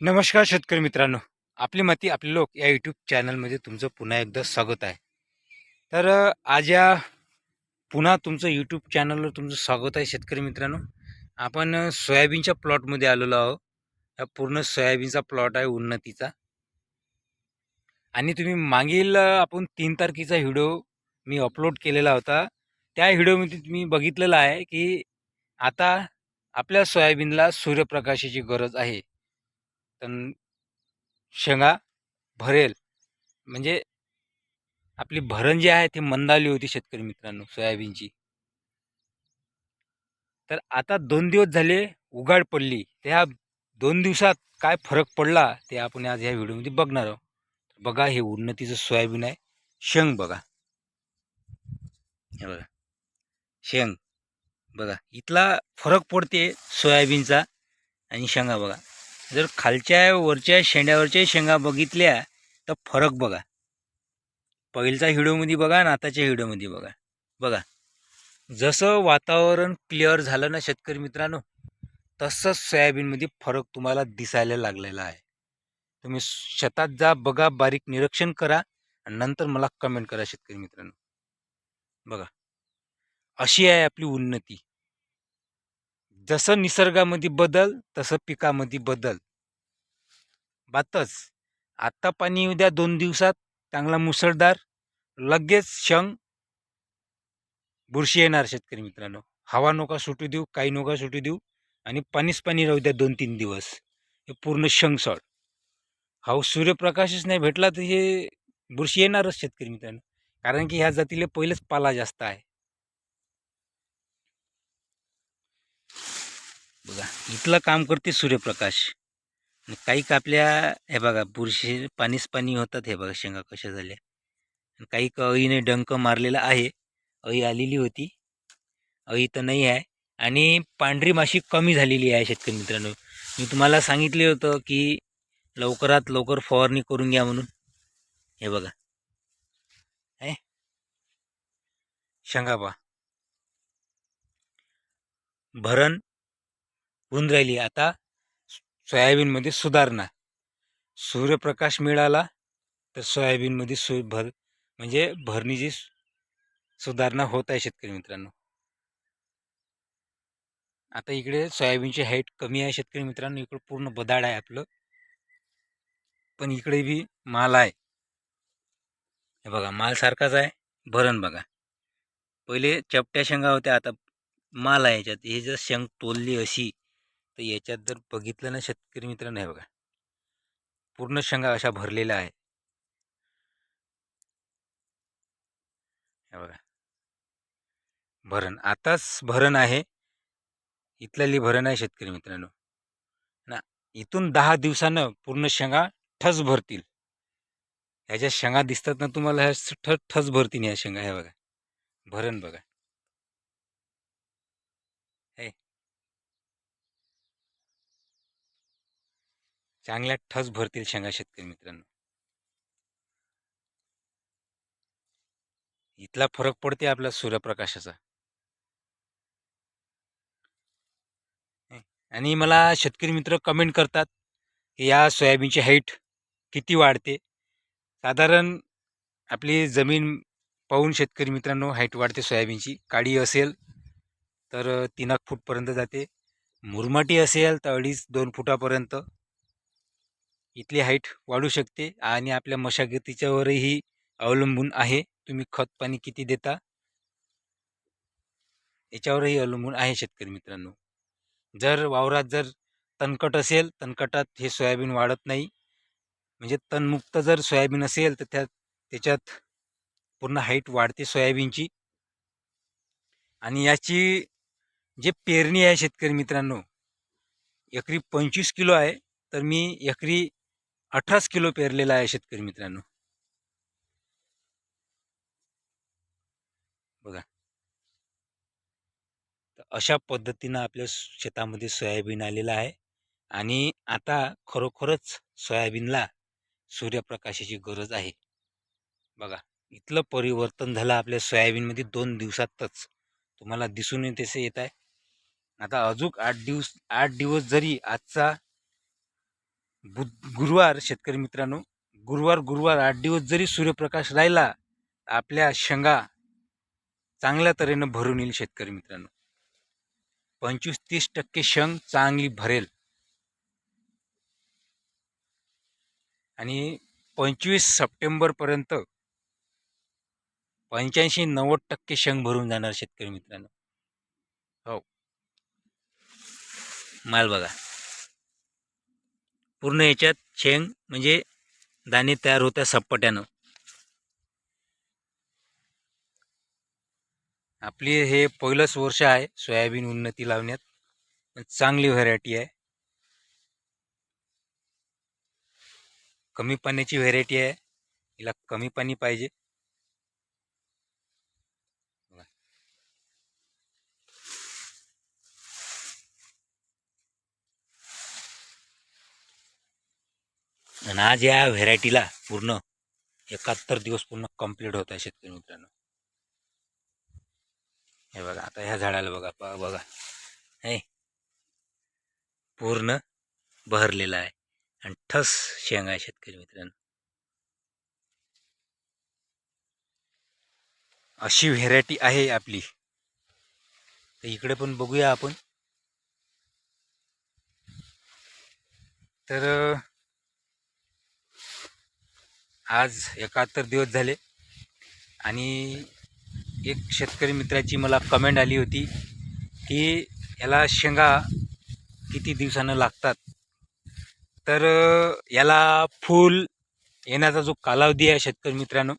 नमस्कार शेतकरी मित्रांनो. आपली माती आपले लोक या यूट्यूब चॅनलमध्ये तुमचं पुन्हा एकदा स्वागत आहे. तर आज या पुन्हा तुमचं यूट्यूब चॅनलवर तुमचं स्वागत आहे शेतकरी मित्रांनो. आपण सोयाबीनच्या प्लॉटमध्ये आलेलो आहोत. हा पूर्ण सोयाबीनचा प्लॉट आहे उन्नतीचा. आणि तुम्ही मागील आपण तीन तारखेचा व्हिडिओ मी अपलोड केलेला होता. त्या व्हिडिओमध्ये तुम्ही बघितलेलं आहे की आता आपल्या सोयाबीनला सूर्यप्रकाशाची गरज आहे. शेंगा भरेल. म्हणजे आपली भरण जी आहे ती मंदावली होती शेतकरी मित्रांनो सोयाबीनची. तर आता दोन दिवस झाले उघाड पडली. त्या दोन दिवसात काय फरक पडला ते आपण आज ह्या व्हिडिओमध्ये बघणार आहोत. बघा हे उन्नतीचं सोयाबीन आहे. शेंग बघा. हे बघा. शेंग. बघा. इथला फरक पडते सोयाबीनचा आणि शेंगा बघा. जर खालच्या वरच्या शेंड्यावरच्या शेंगा बघितल्या तर फरक बघा. पहिलचा हिडोमध्ये बघा आणि आताच्या हिडोमध्ये बघा. बघा. जसं वातावरण क्लिअर झालं ना शेतकरी मित्रांनो तसंच सोयाबीनमध्ये फरक तुम्हाला दिसायला लागलेला आहे. तुम्ही शेतात जा बघा बारीक निरीक्षण करा आणि नंतर मला कमेंट करा शेतकरी मित्रांनो. बघा. अशी आहे आपली उन्नती. जसं निसर्गामध्ये बदल तसं पिकामध्ये बदल. बातच. आत्ता पाणी येऊ द्या दोन दिवसात चांगला मुसळधार लगेच शंग. बुरशी येणार शेतकरी मित्रांनो. हवा नका सुटू देऊ काही नका सुटू देऊ आणि पाणीच पाणी राहू द्या दोन तीन दिवस. हे पूर्ण शंग सड. हा सूर्यप्रकाशच नाही भेटला तर हे बुरशी येणारच शेतकरी मित्रांनो. कारण की ह्या जातीला पहिलेच पाला जास्त आहे. बघा इथलं काम करते सूर्यप्रकाश. काही कापल्या हे बघा बुरशी पाणीच पाणी होतात हे बघा शेंगा कशा झाल्या. काही अळीने डंक मारलेला आहे. अळी आलेली होती. अळी तर नाही आहे. आणि पांढरी माशी कमी झालेली आहे शेतकरी मित्रांनो. मी तुम्हाला सांगितले होतं की लवकरात लवकर फवारणी करून घ्या म्हणून. हे बघा. आहे शेंगा पहा. भरण होऊन राहिली. आता सोयाबीनमध्ये सुधारणा. सूर्यप्रकाश मिळाला तर सोयाबीनमध्ये सु भर म्हणजे भरणीची सुधारणा होत आहे शेतकरी मित्रांनो. आता इकडे सोयाबीनची हाईट कमी आहे शेतकरी मित्रांनो. इकडे पूर्ण बदाड आहे आपलं. पण इकडे बी माल आहे. हे बघा माल सारखाच आहे. भरण बघा. पहिले चपट्या शेंगा होत्या आता माल आहे याच्यात. हे जर शेंग तोलली अशी तर याच्यात जर बघितलं ना शेतकरी मित्रांनो हे बघा. पूर्ण शेंगा अशा भरलेल्या आहे हे बघा. भरण. आताच भरण आहे. इथल्याली भरण आहे शेतकरी मित्रांनो. ना इथून दहा दिवसानं पूर्ण शेंगा ठस भरतील. ह्याच्या शेंगा दिसतात ना तुम्हाला ह्या ठ ठस भरतील ह्या शेंगा हे बघा. भरण बघा. हे. चांगल्या ठस भरतील शेंगा शेतकरी मित्रांनो. इथला फरक पडते आपल्या सूर्यप्रकाशाचा. आणि मला शेतकरी मित्र कमेंट करतात की या सोयाबीनची हाईट किती वाढते? साधारण आपली जमीन पाहून शेतकरी मित्रांनो हाईट वाढते सोयाबीनची. काळी असेल तर तीन एक फूटपर्यंत जाते. मुरमाटी असेल तर अडीच दोन फुटापर्यंत. इथली हाईट वाढू शकते आणि आपल्या मशागतीच्यावरही अवलंबून आहे. तुम्ही खत पाणी किती देता? याच्यावरही अवलंबून आहे शेतकरी मित्रांनो. जर वावरात जर तणकट असेल तणकटात हे सोयाबीन वाढत नाही. म्हणजे तणमुक्त जर सोयाबीन असेल तर त्यात त्याच्यात पूर्ण हाईट वाढते सोयाबीनची. आणि याची जे पेरणी आहे शेतकरी मित्रांनो एकरी पंचवीस किलो आहे. तर मी एकरी अठराच किलो पेरलेला आहे शेतकरी मित्रांनो. बघा. तर अशा पद्धतीनं आपल्या शेतामध्ये सोयाबीन आलेलं आहे. आणि आता खरोखरच सोयाबीनला सूर्यप्रकाशाची गरज आहे. बघा इथलं परिवर्तन झालं आपल्या सोयाबीनमध्ये दोन दिवसातच. तुम्हाला दिसून येते येत आहे. आता अजून आठ दिवस आठ दिवस जरी आजचा बुध गुरुवार शेतकरी मित्रांनो गुरुवार गुरुवार आठ दिवस जरी सूर्यप्रकाश राहिला आपल्या शेंगा चांगल्या तऱ्हेनं भरून येईल शेतकरी मित्रांनो. पंचवीस तीस टक्के शेंग चांगली भरेल. आणि पंचवीस सप्टेंबरपर्यंत पंच्याऐंशी नव्वद टक्के शेंग भरून जाणार शेतकरी मित्रांनो. हो. माल बघा. पूर्ण याच्यात शेंग म्हणजे दाणे तयार होत्या सपाट्यानं. आपली हे पहिलंच वर्ष आहे सोयाबीन उन्नती लावण्यात. पण चांगली व्हरायटी आहे. कमी पाण्याची व्हरायटी आहे. हिला कमी पाणी पाहिजे. आणि आज या व्हेरायटीला पूर्ण एकाहत्तर दिवस पूर्ण कंप्लीट होत आहे शेतकरी मित्रांनो. हे बघा आता ह्या झाडाला बघा पहा बघा. हे. पूर्ण बहरलेला आहे आणि ठस शेंग आहे शेतकरी मित्रांनो. अशी व्हेरायटी आहे आपली. तर इकडे पण बघूया आपण. तर आज एकाहत्तर दिवस झाले आणि एक शेतकरी मित्राची मला कमेंट आली होती की याला शेंगा किती दिवसानं लागतात? तर याला फूल येण्याचा जो कालावधी आहे शेतकरी मित्रांनो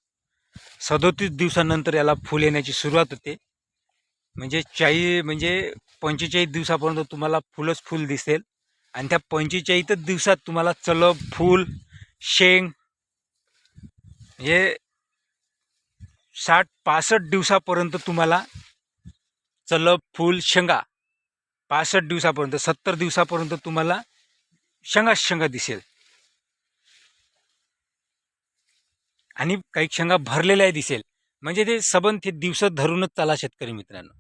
सदोतीस दिवसानंतर याला फूल येण्याची सुरुवात होते. म्हणजे चाळी म्हणजे पंचेचाळीस दिवसापर्यंत तुम्हाला फुलच फूल दिसेल. आणि त्या पंचेचाळीसच दिवसात तुम्हाला चलब फूल शेंग हे साठ पासष्ट दिवसापर्यंत तुम्हाला चलब फूल शेंगा पासष्ट दिवसापर्यंत सत्तर दिवसापर्यंत तुम्हाला शेंगा शेंगा दिसेल. आणि काही शेंगा भरलेल्या दिसेल. म्हणजे ते सबंध ते दिवस धरूनच चाला शेतकरी मित्रांनो.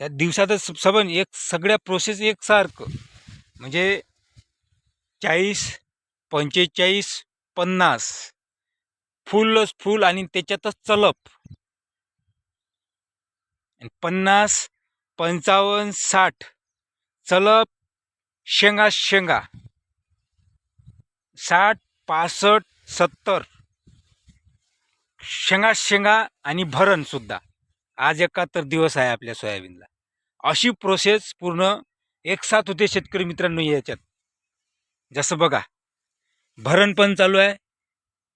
त्या दिवसातच सबंध एक सगळ्या प्रोसेस एकसारखं म्हणजे चाळीस पंचेचाळीस पन्नास. फुलच फुल आणि त्याच्यातच चलप. पन्नास पंचावन्न साठ. चलप शेंगा शेंगा. साठ पासष्ट सत्तर. शेंगा शेंगा आणि भरण सुद्धा. आज एकाहत्तर दिवस आहे आपल्या सोयाबीनला. अशी प्रोसेस पूर्ण एक साथ होते शेतकरी मित्रांनो याच्यात. जसं बघा भरण पण चालू आहे.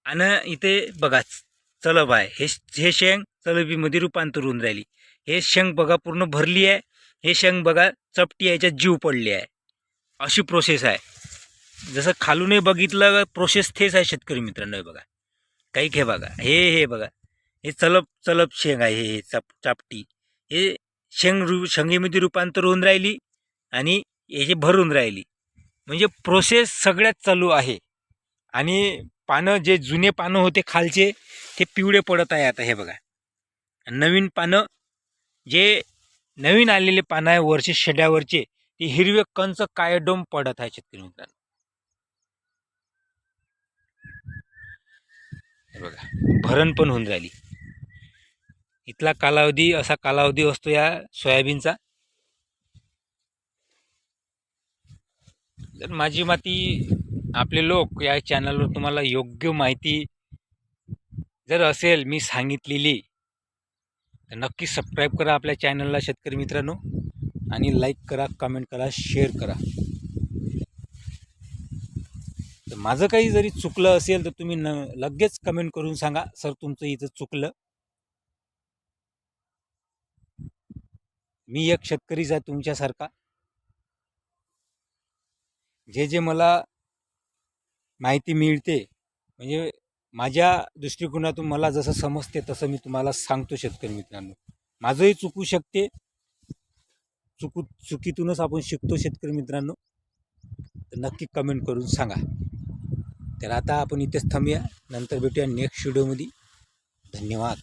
आणि इथे बघा चलब आहे. हे हे शेंग चलबीमध्ये रूपांतर होऊन राहिली. हे शेंग बघा पूर्ण भरली आहे. हे शेंग बघा चपटी याच्यात जीव पडली आहे. अशी प्रोसेस आहे. जसं खालूनही बघितलं प्रोसेस तेच आहे शेतकरी मित्रांनो बघा. काही घे बघा. हे हे बघा. हे चलब चलब शेंग आहे हे चप चापटी. हे शेंग रु शेंगेमध्ये रूपांतर होऊन राहिली आणि याची भरून राहिली. म्हणजे प्रोसेस सगळ्यात चालू आहे. आणि पानं जे जुने पानं होते खालचे ते पिवळे पडत आहे आता हे बघा. नवीन पानं जे नवीन आलेले पानं आहे वरचे शेड्यावरचे ते हिरवे कंच कायडोम पडत आहे शेतकरी मित्रांनो. हे बघा भरण पण होऊन राहिली. इथला कालावधी असा कालावधी असतो या सोयाबीनचा. तर माझी माती आपले लोक या चॅनलवर तुम्हाला योग्य माहिती जर असेल मी सांगितलेली तर नक्की सबस्क्राईब करा आपल्या चॅनलला शेतकरी मित्रांनो. आणि लाईक करा कमेंट करा शेअर करा. तर माझं काही जरी चुकलं असेल तर तुम्ही न लगेच कमेंट करून सांगा. सर तुमचं इथं चुकलं. मी एक शेतकरीच आहे तुमच्यासारखा. जे जे मला माहिती मिळते. म्हणजे माझ्या दृष्टिकोनातून मला जसं समजते तसं मी तुम्हाला सांगतो शेतकरी मित्रांनो. माझंही चुकू शकते. चुकू चुकीतूनच आपण शिकतो शेतकरी मित्रांनो. तर नक्की कमेंट करून सांगा. तर आता आपण इथेच थांबूया. नंतर भेटूया नेक्स्ट व्हिडिओमध्ये धन्यवाद.